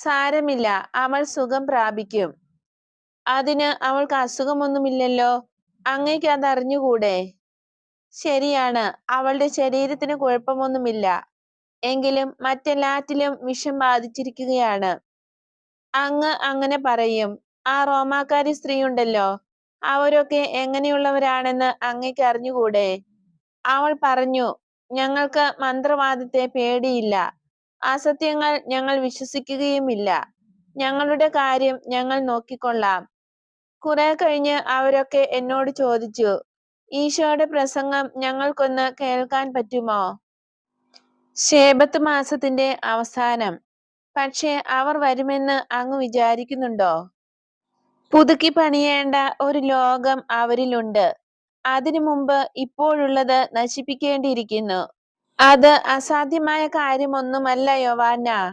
സാരമില്ല. അവൾ സുഖം പ്രാപിക്കും. അതിന് അവൾക്ക് അസുഖമൊന്നുമില്ലല്ലോ. അങ്ങയ്ക്ക് അതറിഞ്ഞുകൂടെ? ശരിയാണ്. അവളുടെ ശരീരത്തിന് കുഴപ്പമൊന്നുമില്ല. എങ്കിലും മറ്റെല്ലാറ്റിലും വിഷം ബാധിച്ചിരിക്കുകയാണ്. അങ്ങ് അങ്ങനെ പറയും. ആ റോമാക്കാരി സ്ത്രീയുണ്ടല്ലോ. അവരൊക്കെ എങ്ങനെയുള്ളവരാണെന്ന് അങ്ങേക്ക് അറിഞ്ഞുകൂടെ? അവൾ പറഞ്ഞു ഞങ്ങൾക്ക് മന്ത്രവാദത്തെ പേടിയില്ല. അസത്യങ്ങൾ ഞങ്ങൾ വിശ്വസിക്കുകയുമില്ല. ഞങ്ങളുടെ കാര്യം ഞങ്ങൾ നോക്കിക്കൊള്ളാം. കുറെ കഴിഞ്ഞ് അവരൊക്കെ എന്നോട് ചോദിച്ചു ഈശോയുടെ പ്രസംഗം ഞങ്ങൾക്കൊന്ന് കേൾക്കാൻ പറ്റുമോ? ശേബത്ത് മാസത്തിന്റെ അവസാനം. പക്ഷേ അവർ വരുമെന്ന് അങ്ങ് വിചാരിക്കുന്നുണ്ടോ? പുതുക്കി പണിയേണ്ട ഒരു ലോകം അവരിലുണ്ട്. അതിനു മുമ്പ് ഇപ്പോഴുള്ളത് നശിപ്പിക്കേണ്ടിയിരിക്കുന്നു. അത് അസാധ്യമായ കാര്യമൊന്നുമല്ല യോവാന